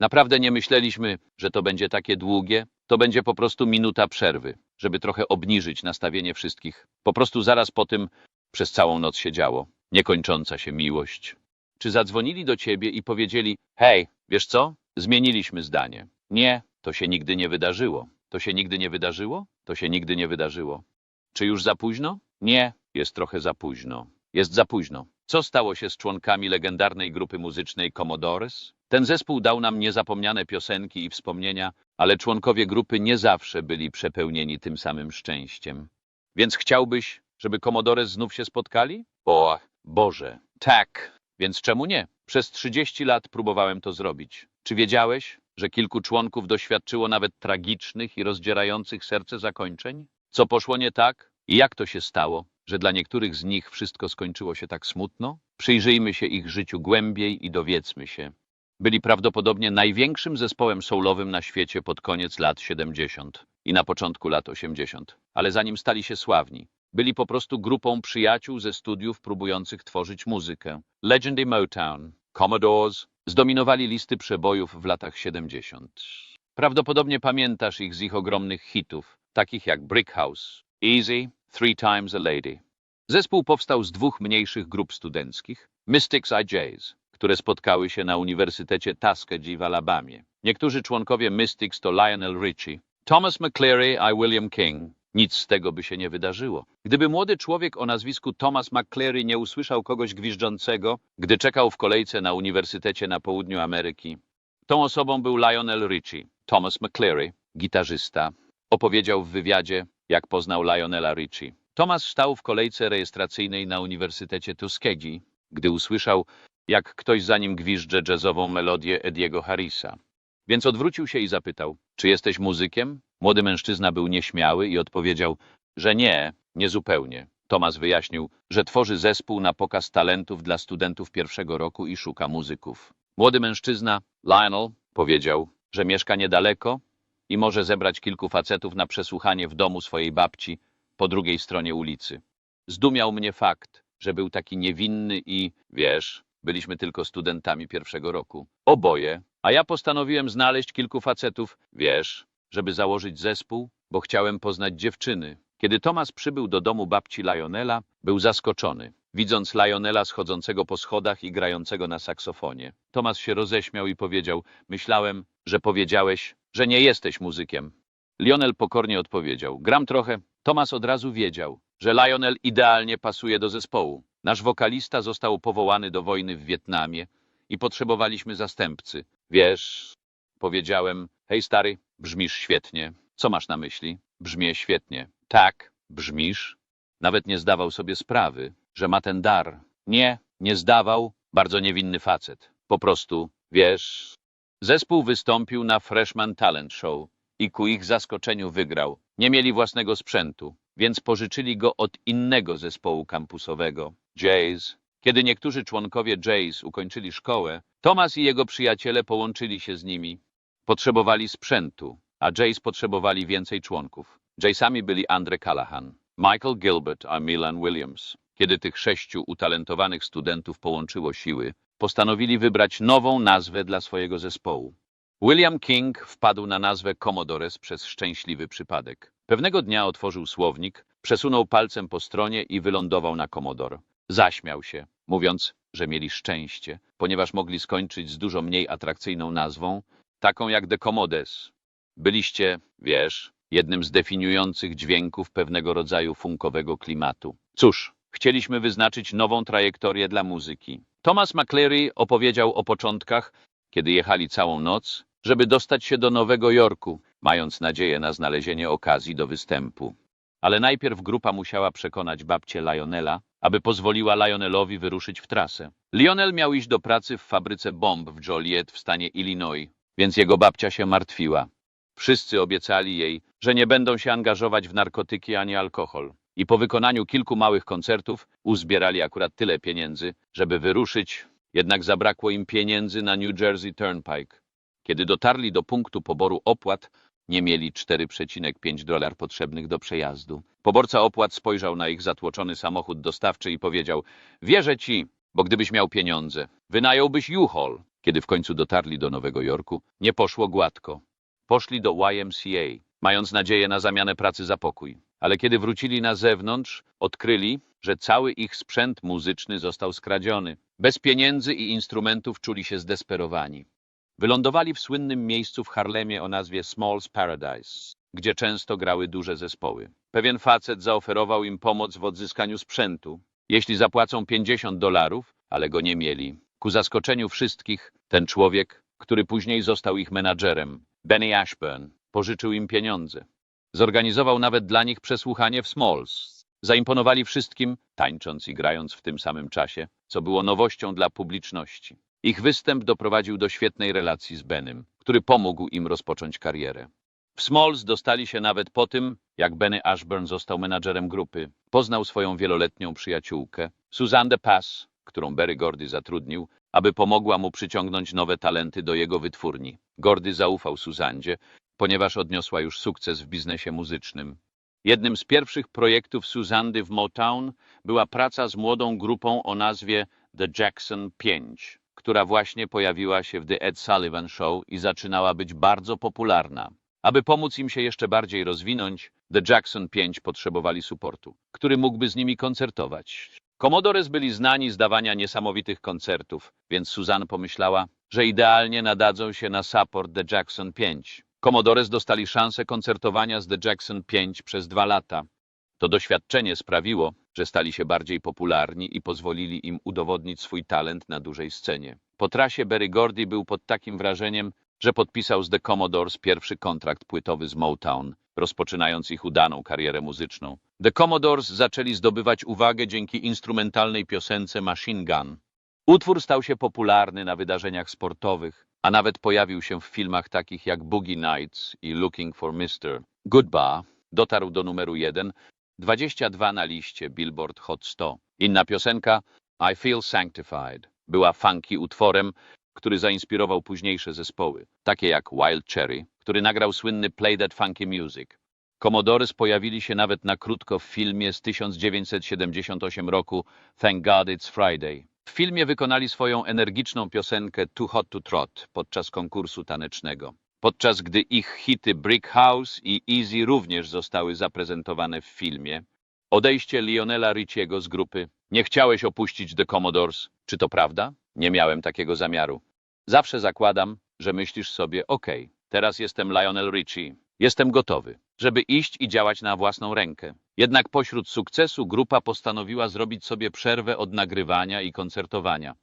Naprawdę nie myśleliśmy, że to będzie takie długie. To będzie po prostu minuta przerwy, żeby trochę obniżyć nastawienie wszystkich. Po prostu zaraz po tym przez całą noc się działo. Niekończąca się miłość. Czy zadzwonili do ciebie i powiedzieli: Hej, wiesz co? Zmieniliśmy zdanie. Nie, to się nigdy nie wydarzyło. To się nigdy nie wydarzyło? To się nigdy nie wydarzyło. Czy już za późno? Nie, jest trochę za późno. Jest za późno. Co stało się z członkami legendarnej grupy muzycznej Commodores? Ten zespół dał nam niezapomniane piosenki i wspomnienia, ale członkowie grupy nie zawsze byli przepełnieni tym samym szczęściem. Więc chciałbyś, żeby Commodores znów się spotkali? O, Boże, tak. Więc czemu nie? Przez 30 lat próbowałem to zrobić. Czy wiedziałeś, że kilku członków doświadczyło nawet tragicznych i rozdzierających serce zakończeń? Co poszło nie tak? I jak to się stało, że dla niektórych z nich wszystko skończyło się tak smutno? Przyjrzyjmy się ich życiu głębiej i dowiedzmy się. Byli prawdopodobnie największym zespołem soulowym na świecie pod koniec lat 70 i na początku lat 80, ale zanim stali się sławni, byli po prostu grupą przyjaciół ze studiów próbujących tworzyć muzykę. Legendy Motown, Commodores zdominowali listy przebojów w latach 70. Prawdopodobnie pamiętasz ich z ich ogromnych hitów, takich jak Brick House, Easy, Three Times a Lady. Zespół powstał z dwóch mniejszych grup studenckich, Mystics IJs, które spotkały się na Uniwersytecie Tuskegee w Alabamie. Niektórzy członkowie Mystics to Lionel Richie, Thomas McCleary i William King. Nic z tego by się nie wydarzyło. Gdyby młody człowiek o nazwisku Thomas McCleary nie usłyszał kogoś gwiżdżącego, gdy czekał w kolejce na Uniwersytecie na południu Ameryki, tą osobą był Lionel Richie. Thomas McCleary, gitarzysta, opowiedział w wywiadzie, jak poznał Lionela Richie. Thomas stał w kolejce rejestracyjnej na Uniwersytecie Tuskegee, gdy usłyszał, jak ktoś za nim gwiżdże jazzową melodię Ediego Harrisa. Więc odwrócił się i zapytał, czy jesteś muzykiem? Młody mężczyzna był nieśmiały i odpowiedział, że nie, nie zupełnie. Thomas wyjaśnił, że tworzy zespół na pokaz talentów dla studentów pierwszego roku i szuka muzyków. Młody mężczyzna, Lionel, powiedział, że mieszka niedaleko i może zebrać kilku facetów na przesłuchanie w domu swojej babci po drugiej stronie ulicy. Zdumiał mnie fakt, że był taki niewinny i, wiesz, byliśmy tylko studentami pierwszego roku. Oboje. A ja postanowiłem znaleźć kilku facetów, wiesz, żeby założyć zespół, bo chciałem poznać dziewczyny. Kiedy Tomas przybył do domu babci Lionela, był zaskoczony, widząc Lionela schodzącego po schodach i grającego na saksofonie. Tomas się roześmiał i powiedział, myślałem, że powiedziałeś, że nie jesteś muzykiem. Lionel pokornie odpowiedział, gram trochę. Tomas od razu wiedział, że Lionel idealnie pasuje do zespołu. Nasz wokalista został powołany do wojny w Wietnamie i potrzebowaliśmy zastępcy. Wiesz, powiedziałem, hej stary, brzmisz świetnie. Co masz na myśli? Brzmię świetnie. Tak, brzmisz. Nawet nie zdawał sobie sprawy, że ma ten dar. Nie, nie zdawał. Bardzo niewinny facet. Po prostu, wiesz... Zespół wystąpił na Freshman Talent Show i ku ich zaskoczeniu wygrał. Nie mieli własnego sprzętu, więc pożyczyli go od innego zespołu kampusowego, Jays. Kiedy niektórzy członkowie Jays ukończyli szkołę, Thomas i jego przyjaciele połączyli się z nimi. Potrzebowali sprzętu, a Jays potrzebowali więcej członków. Jaysami byli Andre Callahan, Michael Gilbert a Milan Williams. Kiedy tych sześciu utalentowanych studentów połączyło siły, postanowili wybrać nową nazwę dla swojego zespołu. William King wpadł na nazwę Commodores przez szczęśliwy przypadek. Pewnego dnia otworzył słownik, przesunął palcem po stronie i wylądował na Commodore. Zaśmiał się, mówiąc, że mieli szczęście, ponieważ mogli skończyć z dużo mniej atrakcyjną nazwą, taką jak The Commodes. Byliście, wiesz, jednym z definiujących dźwięków pewnego rodzaju funkowego klimatu. Cóż, chcieliśmy wyznaczyć nową trajektorię dla muzyki. Thomas McCleary opowiedział o początkach, kiedy jechali całą noc, żeby dostać się do Nowego Jorku, mając nadzieję na znalezienie okazji do występu. Ale najpierw grupa musiała przekonać babcię Lionela, aby pozwoliła Lionelowi wyruszyć w trasę. Lionel miał iść do pracy w fabryce bomb w Joliet w stanie Illinois, więc jego babcia się martwiła. Wszyscy obiecali jej, że nie będą się angażować w narkotyki ani alkohol. I po wykonaniu kilku małych koncertów uzbierali akurat tyle pieniędzy, żeby wyruszyć, jednak zabrakło im pieniędzy na New Jersey Turnpike. Kiedy dotarli do punktu poboru opłat, nie mieli 4,5 dolar potrzebnych do przejazdu. Poborca opłat spojrzał na ich zatłoczony samochód dostawczy i powiedział: Wierzę ci, bo gdybyś miał pieniądze, wynająłbyś U-Haul. Kiedy w końcu dotarli do Nowego Jorku, nie poszło gładko. Poszli do YMCA, mając nadzieję na zamianę pracy za pokój. Ale kiedy wrócili na zewnątrz, odkryli, że cały ich sprzęt muzyczny został skradziony. Bez pieniędzy i instrumentów czuli się zdesperowani. Wylądowali w słynnym miejscu w Harlemie o nazwie Small's Paradise, gdzie często grały duże zespoły. Pewien facet zaoferował im pomoc w odzyskaniu sprzętu, jeśli zapłacą 50 dolarów, ale go nie mieli. Ku zaskoczeniu wszystkich, ten człowiek, który później został ich menadżerem, Benny Ashburn, pożyczył im pieniądze. Zorganizował nawet dla nich przesłuchanie w Smalls. Zaimponowali wszystkim, tańcząc i grając w tym samym czasie, co było nowością dla publiczności. Ich występ doprowadził do świetnej relacji z Benym, który pomógł im rozpocząć karierę. W Smalls dostali się nawet po tym, jak Benny Ashburn został menadżerem grupy. Poznał swoją wieloletnią przyjaciółkę, Suzanne de Pass, którą Berry Gordy zatrudnił, aby pomogła mu przyciągnąć nowe talenty do jego wytwórni. Gordy zaufał Suzandzie, ponieważ odniosła już sukces w biznesie muzycznym. Jednym z pierwszych projektów Suzandy w Motown była praca z młodą grupą o nazwie The Jackson 5, która właśnie pojawiła się w The Ed Sullivan Show i zaczynała być bardzo popularna. Aby pomóc im się jeszcze bardziej rozwinąć, The Jackson 5 potrzebowali supportu, który mógłby z nimi koncertować. Commodores byli znani z dawania niesamowitych koncertów, więc Suzanne pomyślała, że idealnie nadadzą się na support The Jackson 5. Commodores dostali szansę koncertowania z The Jackson 5 przez dwa lata. To doświadczenie sprawiło, że stali się bardziej popularni i pozwolili im udowodnić swój talent na dużej scenie. Po trasie Berry Gordy był pod takim wrażeniem, że podpisał z The Commodores pierwszy kontrakt płytowy z Motown, rozpoczynając ich udaną karierę muzyczną. The Commodores zaczęli zdobywać uwagę dzięki instrumentalnej piosence Machine Gun. Utwór stał się popularny na wydarzeniach sportowych, a nawet pojawił się w filmach takich jak Boogie Nights i Looking for Mr. Goodbar. Dotarł do numeru 1, 22 na liście Billboard Hot 100. Inna piosenka, I Feel Sanctified, była funky utworem, który zainspirował późniejsze zespoły, takie jak Wild Cherry, który nagrał słynny Play That Funky Music. Commodores pojawili się nawet na krótko w filmie z 1978 roku Thank God It's Friday. W filmie wykonali swoją energiczną piosenkę Too Hot to Trot podczas konkursu tanecznego, podczas gdy ich hity Brick House i Easy również zostały zaprezentowane w filmie. Odejście Lionela Richiego z grupy. Nie chciałeś opuścić The Commodores. Czy to prawda? Nie miałem takiego zamiaru. Zawsze zakładam, że myślisz sobie, okej, teraz jestem Lionel Richie, jestem gotowy, żeby iść i działać na własną rękę. Jednak pośród sukcesu grupa postanowiła zrobić sobie przerwę od nagrywania i koncertowania.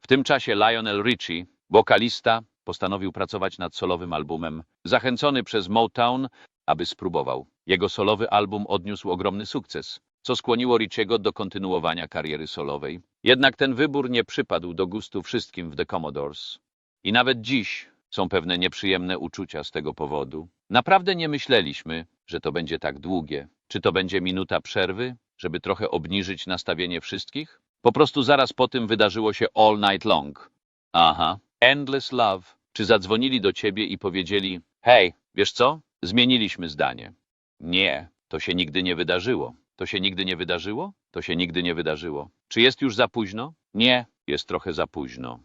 W tym czasie Lionel Richie, wokalista, postanowił pracować nad solowym albumem. Zachęcony przez Motown, aby spróbował. Jego solowy album odniósł ogromny sukces, co skłoniło Richiego do kontynuowania kariery solowej. Jednak ten wybór nie przypadł do gustu wszystkim w The Commodores. I nawet dziś są pewne nieprzyjemne uczucia z tego powodu. Naprawdę nie myśleliśmy, że to będzie tak długie. Czy to będzie minuta przerwy, żeby trochę obniżyć nastawienie wszystkich? Po prostu zaraz po tym wydarzyło się All Night Long. Aha, Endless Love. Czy zadzwonili do ciebie i powiedzieli, hej, wiesz co? Zmieniliśmy zdanie. Nie, to się nigdy nie wydarzyło. To się nigdy nie wydarzyło? To się nigdy nie wydarzyło. Czy jest już za późno? Nie, jest trochę za późno.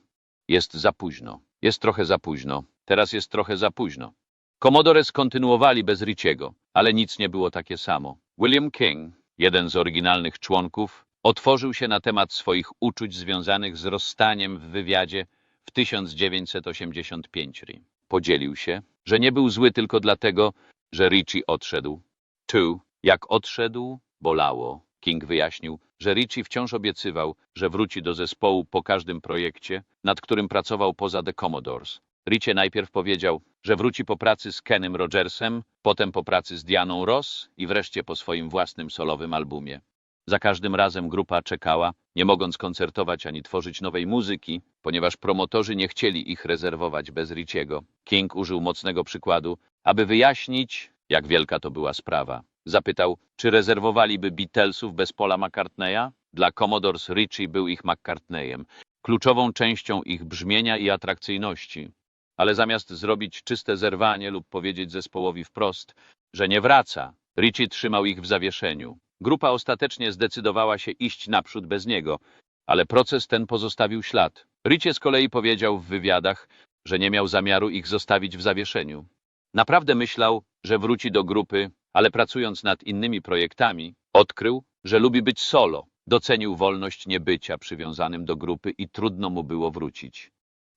Jest za późno. Jest trochę za późno. Teraz jest trochę za późno. Commodores kontynuowali bez Richiego, ale nic nie było takie samo. William King, jeden z oryginalnych członków, otworzył się na temat swoich uczuć związanych z rozstaniem w wywiadzie w 1985. Podzielił się, że nie był zły tylko dlatego, że Richie odszedł. Tu, jak odszedł, bolało. King wyjaśnił, że Richie wciąż obiecywał, że wróci do zespołu po każdym projekcie, nad którym pracował poza The Commodores. Richie najpierw powiedział, że wróci po pracy z Kenem Rogersem, potem po pracy z Dianą Ross i wreszcie po swoim własnym solowym albumie. Za każdym razem grupa czekała, nie mogąc koncertować ani tworzyć nowej muzyki, ponieważ promotorzy nie chcieli ich rezerwować bez Richiego. King użył mocnego przykładu, aby wyjaśnić, jak wielka to była sprawa. Zapytał, czy rezerwowaliby Beatlesów bez Paula McCartneya? Dla Commodores Richie był ich McCartneyem, kluczową częścią ich brzmienia i atrakcyjności. Ale zamiast zrobić czyste zerwanie lub powiedzieć zespołowi wprost, że nie wraca, Richie trzymał ich w zawieszeniu. Grupa ostatecznie zdecydowała się iść naprzód bez niego, ale proces ten pozostawił ślad. Richie z kolei powiedział w wywiadach, że nie miał zamiaru ich zostawić w zawieszeniu. Naprawdę myślał, że wróci do grupy, ale pracując nad innymi projektami, odkrył, że lubi być solo. Docenił wolność niebycia przywiązanym do grupy i trudno mu było wrócić.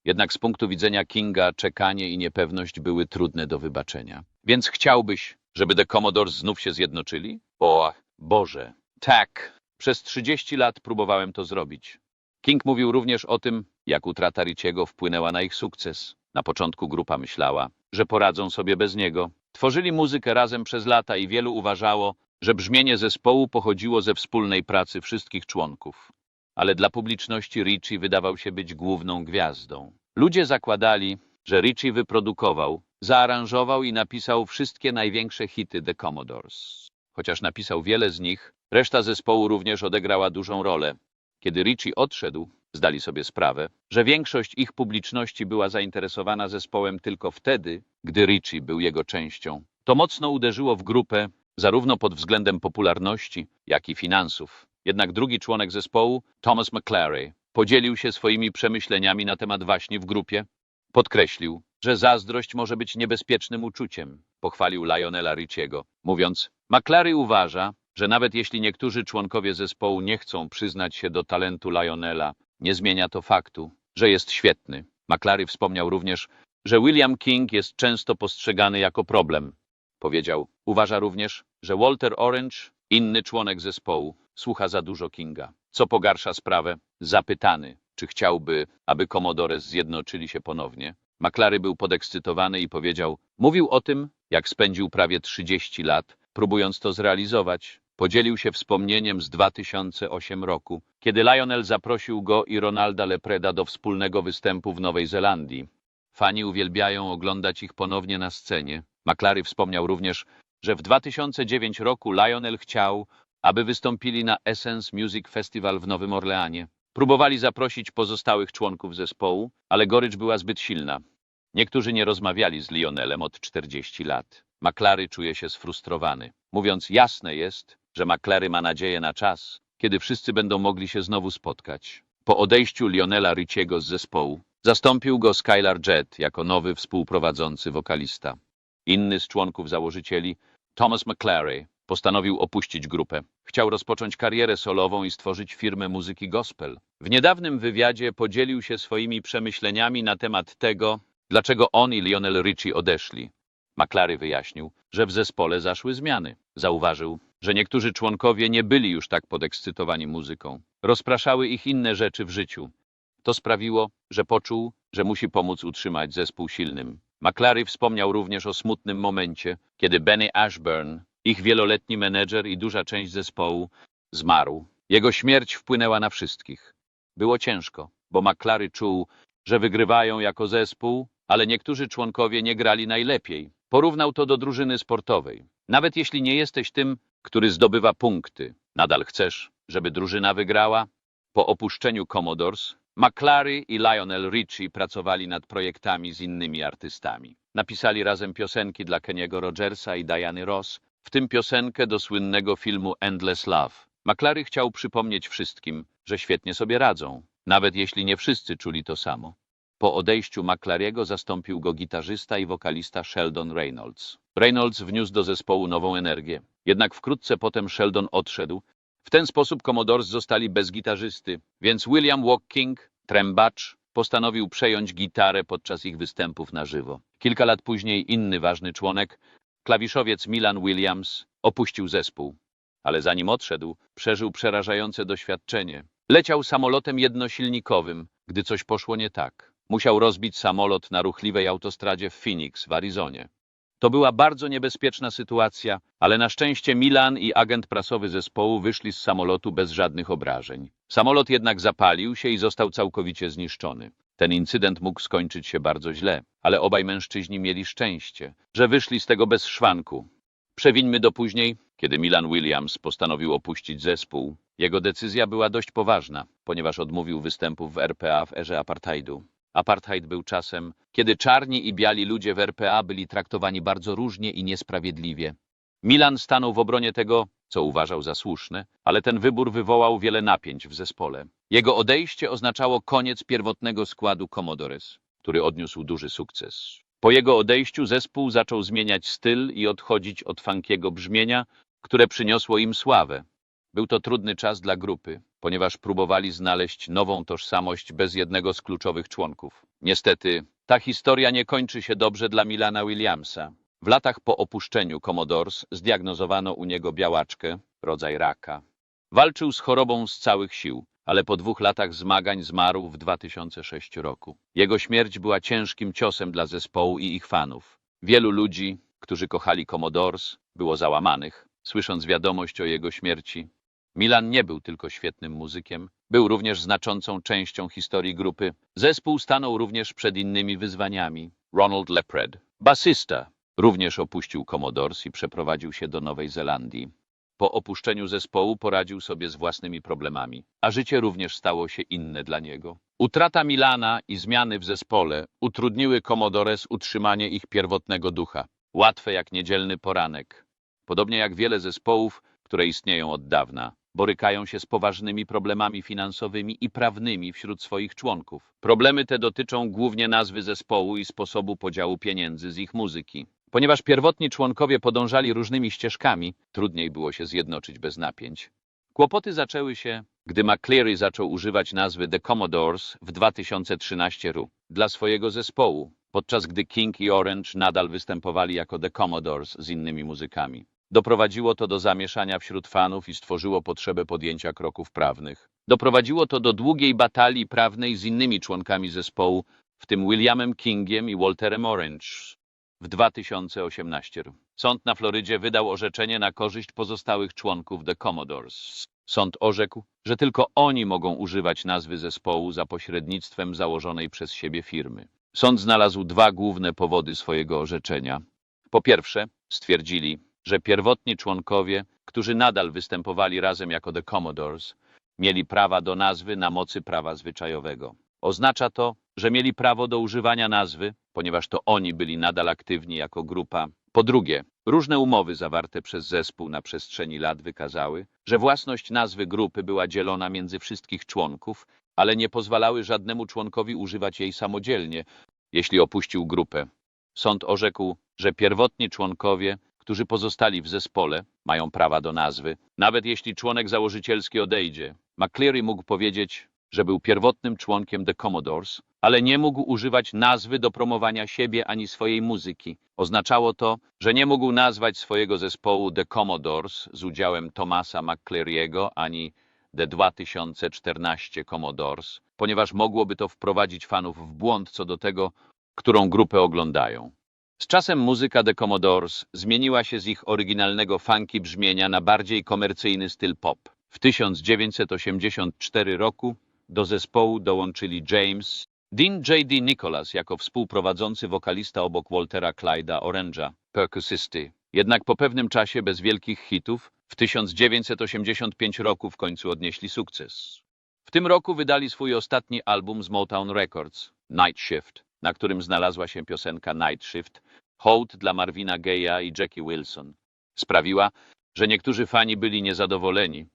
Jednak z punktu widzenia Kinga czekanie i niepewność były trudne do wybaczenia. Więc chciałbyś, żeby The Commodores znów się zjednoczyli? O, Boże, tak. Przez 30 lat próbowałem to zrobić. King mówił również o tym, jak utrata Riciego wpłynęła na ich sukces. Na początku grupa myślała, że poradzą sobie bez niego. Tworzyli muzykę razem przez lata i wielu uważało, że brzmienie zespołu pochodziło ze wspólnej pracy wszystkich członków. Ale dla publiczności Richie wydawał się być główną gwiazdą. Ludzie zakładali, że Richie wyprodukował, zaaranżował i napisał wszystkie największe hity The Commodores. Chociaż napisał wiele z nich, reszta zespołu również odegrała dużą rolę. Kiedy Richie odszedł, zdali sobie sprawę, że większość ich publiczności była zainteresowana zespołem tylko wtedy, gdy Richie był jego częścią. To mocno uderzyło w grupę, zarówno pod względem popularności, jak i finansów. Jednak drugi członek zespołu, Thomas McClary, podzielił się swoimi przemyśleniami na temat waśni w grupie. Podkreślił, że zazdrość może być niebezpiecznym uczuciem. Pochwalił Lionela Richiego, mówiąc, McClary uważa, że nawet jeśli niektórzy członkowie zespołu nie chcą przyznać się do talentu Lionela, nie zmienia to faktu, że jest świetny. McClary wspomniał również, że William King jest często postrzegany jako problem. Powiedział, uważa również, że Walter Orange, inny członek zespołu, słucha za dużo Kinga. Co pogarsza sprawę? Zapytany, czy chciałby, aby Commodores zjednoczyli się ponownie. McClary był podekscytowany i powiedział, mówił o tym, jak spędził prawie 30 lat, próbując to zrealizować. Podzielił się wspomnieniem z 2008 roku, kiedy Lionel zaprosił go i Ronalda Lepreda do wspólnego występu w Nowej Zelandii. Fani uwielbiają oglądać ich ponownie na scenie. McClary wspomniał również, że w 2009 roku Lionel chciał, aby wystąpili na Essence Music Festival w Nowym Orleanie. Próbowali zaprosić pozostałych członków zespołu, ale gorycz była zbyt silna. Niektórzy nie rozmawiali z Lionelem od 40 lat. McClary czuje się sfrustrowany, mówiąc jasne jest, że McClary ma nadzieję na czas, kiedy wszyscy będą mogli się znowu spotkać. Po odejściu Lionela Richiego z zespołu zastąpił go Skylar Jett jako nowy współprowadzący wokalista. Inny z członków założycieli, Thomas McClary, postanowił opuścić grupę. Chciał rozpocząć karierę solową i stworzyć firmę muzyki gospel. W niedawnym wywiadzie podzielił się swoimi przemyśleniami na temat tego, dlaczego on i Lionel Richie odeszli. McClary wyjaśnił, że w zespole zaszły zmiany. Zauważył, że niektórzy członkowie nie byli już tak podekscytowani muzyką. Rozpraszały ich inne rzeczy w życiu. To sprawiło, że poczuł, że musi pomóc utrzymać zespół silnym. McClary wspomniał również o smutnym momencie, kiedy Benny Ashburn, ich wieloletni menedżer i duża część zespołu, zmarł. Jego śmierć wpłynęła na wszystkich. Było ciężko, bo McClary czuł, że wygrywają jako zespół, ale niektórzy członkowie nie grali najlepiej. Porównał to do drużyny sportowej. Nawet jeśli nie jesteś tym, który zdobywa punkty, nadal chcesz, żeby drużyna wygrała? Po opuszczeniu Commodores, McClary i Lionel Richie pracowali nad projektami z innymi artystami. Napisali razem piosenki dla Keniego Rogersa i Diany Ross, w tym piosenkę do słynnego filmu Endless Love. McClary chciał przypomnieć wszystkim, że świetnie sobie radzą, nawet jeśli nie wszyscy czuli to samo. Po odejściu McClariego zastąpił go gitarzysta i wokalista Sheldon Reynolds. Reynolds wniósł do zespołu nową energię. Jednak wkrótce potem Sheldon odszedł. W ten sposób Commodores zostali bez gitarzysty, więc William Walking, trębacz, postanowił przejąć gitarę podczas ich występów na żywo. Kilka lat później inny ważny członek, klawiszowiec Milan Williams, opuścił zespół. Ale zanim odszedł, przeżył przerażające doświadczenie. Leciał samolotem jednosilnikowym, gdy coś poszło nie tak. Musiał rozbić samolot na ruchliwej autostradzie w Phoenix w Arizonie. To była bardzo niebezpieczna sytuacja, ale na szczęście Milan i agent prasowy zespołu wyszli z samolotu bez żadnych obrażeń. Samolot jednak zapalił się i został całkowicie zniszczony. Ten incydent mógł skończyć się bardzo źle, ale obaj mężczyźni mieli szczęście, że wyszli z tego bez szwanku. Przewińmy do później, kiedy Milan Williams postanowił opuścić zespół. Jego decyzja była dość poważna, ponieważ odmówił występów w RPA w erze apartheidu. Apartheid był czasem, kiedy czarni i biali ludzie w RPA byli traktowani bardzo różnie i niesprawiedliwie. Milan stanął w obronie tego, co uważał za słuszne, ale ten wybór wywołał wiele napięć w zespole. Jego odejście oznaczało koniec pierwotnego składu Commodores, który odniósł duży sukces. Po jego odejściu zespół zaczął zmieniać styl i odchodzić od funkiego brzmienia, które przyniosło im sławę. Był to trudny czas dla grupy, ponieważ próbowali znaleźć nową tożsamość bez jednego z kluczowych członków. Niestety, ta historia nie kończy się dobrze dla Milana Williamsa. W latach po opuszczeniu Commodores zdiagnozowano u niego białaczkę, rodzaj raka. Walczył z chorobą z całych sił, ale po dwóch latach zmagań zmarł w 2006 roku. Jego śmierć była ciężkim ciosem dla zespołu i ich fanów. Wielu ludzi, którzy kochali Commodores, było załamanych, słysząc wiadomość o jego śmierci. Milan nie był tylko świetnym muzykiem, był również znaczącą częścią historii grupy. Zespół stanął również przed innymi wyzwaniami. Ronald Lepred, basysta, również opuścił Commodores i przeprowadził się do Nowej Zelandii. Po opuszczeniu zespołu poradził sobie z własnymi problemami, a życie również stało się inne dla niego. Utrata Milana i zmiany w zespole utrudniły Commodores utrzymanie ich pierwotnego ducha. Łatwe jak niedzielny poranek. Podobnie jak wiele zespołów, które istnieją od dawna, borykają się z poważnymi problemami finansowymi i prawnymi wśród swoich członków. Problemy te dotyczą głównie nazwy zespołu i sposobu podziału pieniędzy z ich muzyki. Ponieważ pierwotni członkowie podążali różnymi ścieżkami, trudniej było się zjednoczyć bez napięć. Kłopoty zaczęły się, gdy McCleary zaczął używać nazwy The Commodores w 2013 roku dla swojego zespołu, podczas gdy King i Orange nadal występowali jako The Commodores z innymi muzykami. Doprowadziło to do zamieszania wśród fanów i stworzyło potrzebę podjęcia kroków prawnych. Doprowadziło to do długiej batalii prawnej z innymi członkami zespołu, w tym Williamem Kingiem i Walterem Orange. W 2018 roku sąd na Florydzie wydał orzeczenie na korzyść pozostałych członków The Commodores. Sąd orzekł, że tylko oni mogą używać nazwy zespołu za pośrednictwem założonej przez siebie firmy. Sąd znalazł dwa główne powody swojego orzeczenia. Po pierwsze, stwierdzili, że pierwotni członkowie, którzy nadal występowali razem jako The Commodores, mieli prawa do nazwy na mocy prawa zwyczajowego. Oznacza to, że mieli prawo do używania nazwy, ponieważ to oni byli nadal aktywni jako grupa. Po drugie, różne umowy zawarte przez zespół na przestrzeni lat wykazały, że własność nazwy grupy była dzielona między wszystkich członków, ale nie pozwalały żadnemu członkowi używać jej samodzielnie, jeśli opuścił grupę. Sąd orzekł, że pierwotni członkowie, którzy pozostali w zespole, mają prawa do nazwy, nawet jeśli członek założycielski odejdzie. McCleary mógł powiedzieć, że był pierwotnym członkiem The Commodores, ale nie mógł używać nazwy do promowania siebie ani swojej muzyki. Oznaczało to, że nie mógł nazwać swojego zespołu The Commodores z udziałem Thomasa McCleary'ego ani The 2014 Commodores, ponieważ mogłoby to wprowadzić fanów w błąd co do tego, którą grupę oglądają. Z czasem muzyka The Commodores zmieniła się z ich oryginalnego funky brzmienia na bardziej komercyjny styl pop. W 1984 roku do zespołu dołączyli James, Dean J.D. Nicholas jako współprowadzący wokalista obok Waltera Clyda Orange'a, perkusysty. Jednak po pewnym czasie bez wielkich hitów w 1985 roku w końcu odnieśli sukces. W tym roku wydali swój ostatni album z Motown Records, Night Shift, na którym znalazła się piosenka Night Shift, hołd dla Marvina Gaye'a i Jackie Wilson. Sprawiła, że niektórzy fani byli niezadowoleni.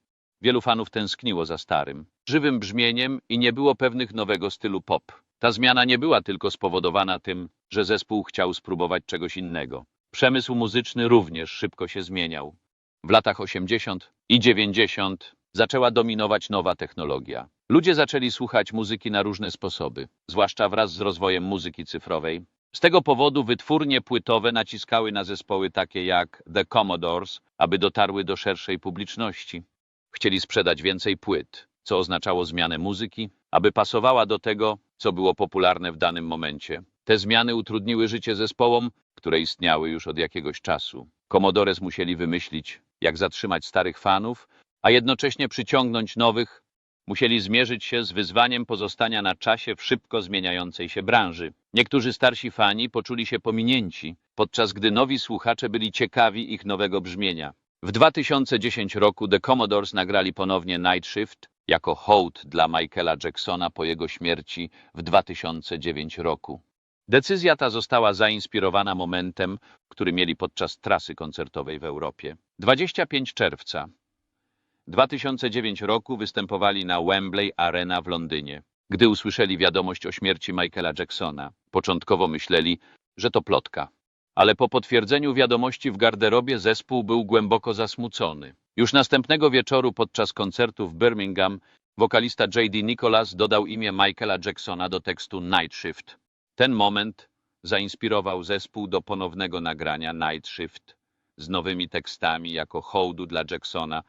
Wielu fanów tęskniło za starym, żywym brzmieniem i nie było pewnych nowego stylu pop. Ta zmiana nie była tylko spowodowana tym, że zespół chciał spróbować czegoś innego. Przemysł muzyczny również szybko się zmieniał. W latach 80 i 90 zaczęła dominować nowa technologia. Ludzie zaczęli słuchać muzyki na różne sposoby, zwłaszcza wraz z rozwojem muzyki cyfrowej. Z tego powodu wytwórnie płytowe naciskały na zespoły takie jak The Commodores, aby dotarły do szerszej publiczności. Chcieli sprzedać więcej płyt, co oznaczało zmianę muzyki, aby pasowała do tego, co było popularne w danym momencie. Te zmiany utrudniły życie zespołom, które istniały już od jakiegoś czasu. Commodores musieli wymyślić, jak zatrzymać starych fanów, a jednocześnie przyciągnąć nowych. Musieli zmierzyć się z wyzwaniem pozostania na czasie w szybko zmieniającej się branży. Niektórzy starsi fani poczuli się pominięci, podczas gdy nowi słuchacze byli ciekawi ich nowego brzmienia. W 2010 roku The Commodores nagrali ponownie Night Shift jako hołd dla Michaela Jacksona po jego śmierci w 2009 roku. Decyzja ta została zainspirowana momentem, który mieli podczas trasy koncertowej w Europie. 25 czerwca 2009 roku występowali na Wembley Arena w Londynie. Gdy usłyszeli wiadomość o śmierci Michaela Jacksona, początkowo myśleli, że to plotka. Ale po potwierdzeniu wiadomości w garderobie zespół był głęboko zasmucony. Już następnego wieczoru podczas koncertu w Birmingham wokalista J.D. Nicholas dodał imię Michaela Jacksona do tekstu Night Shift. Ten moment zainspirował zespół do ponownego nagrania Night Shift z nowymi tekstami jako hołdu dla Jacksona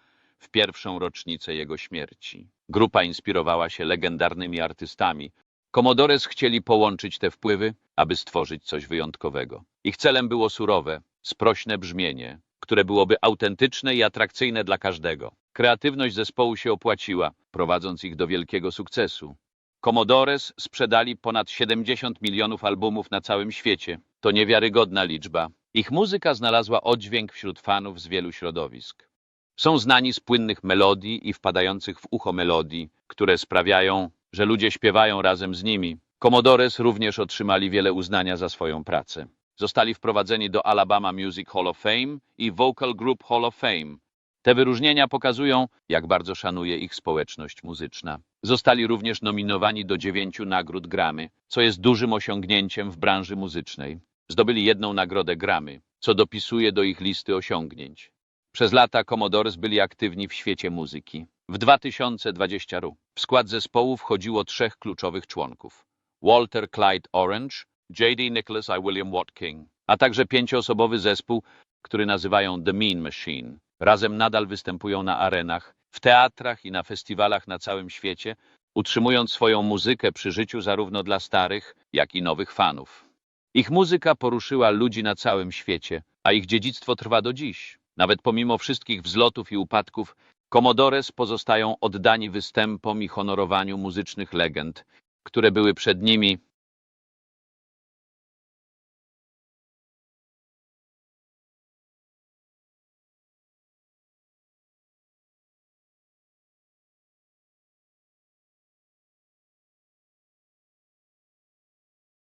w pierwszą rocznicę jego śmierci. Grupa inspirowała się legendarnymi artystami. Commodores chcieli połączyć te wpływy, aby stworzyć coś wyjątkowego. Ich celem było surowe, sprośne brzmienie, które byłoby autentyczne i atrakcyjne dla każdego. Kreatywność zespołu się opłaciła, prowadząc ich do wielkiego sukcesu. Commodores sprzedali ponad 70 milionów albumów na całym świecie. To niewiarygodna liczba. Ich muzyka znalazła oddźwięk wśród fanów z wielu środowisk. Są znani z płynnych melodii i wpadających w ucho melodii, które sprawiają, że ludzie śpiewają razem z nimi. Commodores również otrzymali wiele uznania za swoją pracę. Zostali wprowadzeni do Alabama Music Hall of Fame i Vocal Group Hall of Fame. Te wyróżnienia pokazują, jak bardzo szanuje ich społeczność muzyczna. Zostali również nominowani do dziewięciu nagród Grammy, co jest dużym osiągnięciem w branży muzycznej. Zdobyli jedną nagrodę Grammy, co dopisuje do ich listy osiągnięć. Przez lata Commodores byli aktywni w świecie muzyki. W 2020 roku w skład zespołu wchodziło trzech kluczowych członków. Walter Clyde Orange, J.D. Nicholas i William Watking, a także pięcioosobowy zespół, który nazywają The Mean Machine. Razem nadal występują na arenach, w teatrach i na festiwalach na całym świecie, utrzymując swoją muzykę przy życiu zarówno dla starych, jak i nowych fanów. Ich muzyka poruszyła ludzi na całym świecie, a ich dziedzictwo trwa do dziś. Nawet pomimo wszystkich wzlotów i upadków, Commodores pozostają oddani występom i honorowaniu muzycznych legend, które były przed nimi